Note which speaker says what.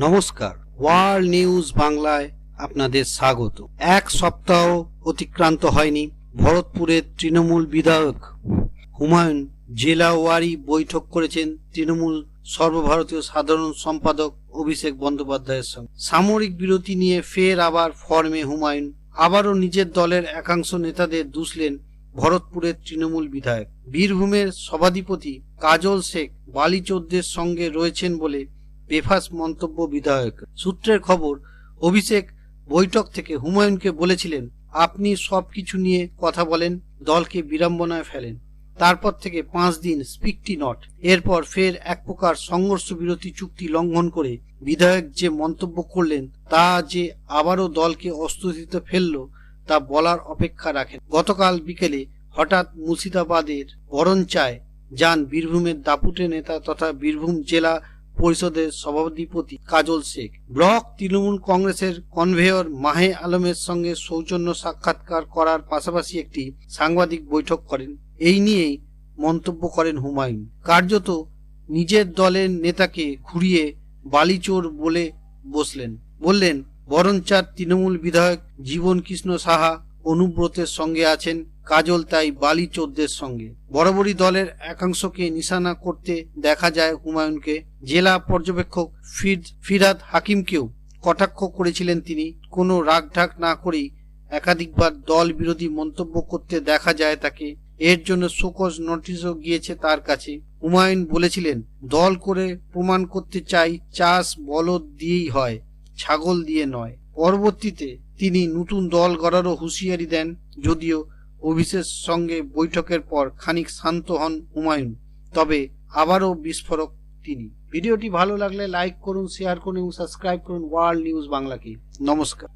Speaker 1: নমস্কার। World news বাংলায় আপনাদের স্বাগত। এক সপ্তাহ অতিক্রান্ত হয়নি ভরতপুরের তৃণমূল বিধায়ক। হুমায়ুন জেলা ওয়ারি বৈঠক করেছেন তৃণমূল সর্বভারতীয় সাধারণ সম্পাদক অভিষেক বন্দ্যোপাধ্যায়ের সঙ্গে। সামরিক বিরতি নিয়ে ফের আবার ফর্মে হুমায়ুন। আবারও নিজের দলের একাংশ নেতাদের দুষলেন ভরতপুরের তৃণমূল বিধায়ক। বীরভূমের সভাধিপতি কাজল শেখ বালিচৌদ্দের সঙ্গে রয়েছেন বলে বেফাস মন্তব্য বিধায়ক। সূত্রের খবর, অভিষেক বৈঠক থেকে হুমায়ুনকে বলেছিলেন, আপনি সবকিছু নিয়ে কথা বলেন, দলকে বিড়ম্বনায় ফেলেন। তারপর থেকে পাঁচ দিন স্পিকটি নট। এরপর ফের এক প্রকার সংঘর্ষ বিরতি চুক্তি লঙ্ঘন করে বিধায়ক যে মন্তব্য করলেন, তা যে আবারও দলকে অস্তুতিতে ফেলল, তা বলার অপেক্ষা রাখেন। গতকাল বিকেলে হঠাৎ মুর্শিদাবাদের বরঞ্চায় যান বীরভূমের দাপুটে নেতা তথা বীরভূম জেলা পরিষদের সভাধিপতি কাজল শেখ। ব্লক তৃণমূল কংগ্রেসের কনভেয়র মাহে আলমের সঙ্গে সৌজন্য সাক্ষাৎকার করার পাশাপাশি একটি সাংবাদিক বৈঠক করেন। এই নিয়েই মন্তব্য করেন হুমায়ুন। কার্যত নিজের দলের নেতাকে ঘুরিয়ে বালিচোর বলে বসলেন। বললেন, বরঞ্চার তৃণমূল বিধায়ক জীবন কৃষ্ণ সাহা অনুব্রতের সঙ্গে আছেন কাজল তাই বালি চোদ্দের সঙ্গে। বরাবরই দলের একাংশকে নিশানা করতে দেখা যায় হুমায়ুনকে। জেলা পর্যবেক্ষক ফির ফিরাদ হাকিমকেও কটাক্ষ করেছিলেন তিনি। কোনো রাগঢাক না করেই একাধিকবার দল বিরোধী মন্তব্য করতে দেখা যায় তাকে। এর জন্য শোকজ নোটিশও গিয়েছে তার কাছে। হুমায়ুন বলেছিলেন, দল করে প্রমাণ করতে চাই চাষ বলদ দিয়েই হয়, ছাগল দিয়ে নয়। পরবর্তীতে তিনি নতুন দল গড়ারও হুঁশিয়ারি দেন, যদিও অভিষেক সঙ্গে বৈঠকের পর খানিক শান্ত হন হুমায়ুন, তবে আবারও বিস্ফোরক তিনি। ভিডিওটি ভালো লাগলে লাইক করুন, শেয়ার করুন এবং সাবস্ক্রাইব করুন ওয়ার্ল্ড নিউজ বাংলাকে। নমস্কার।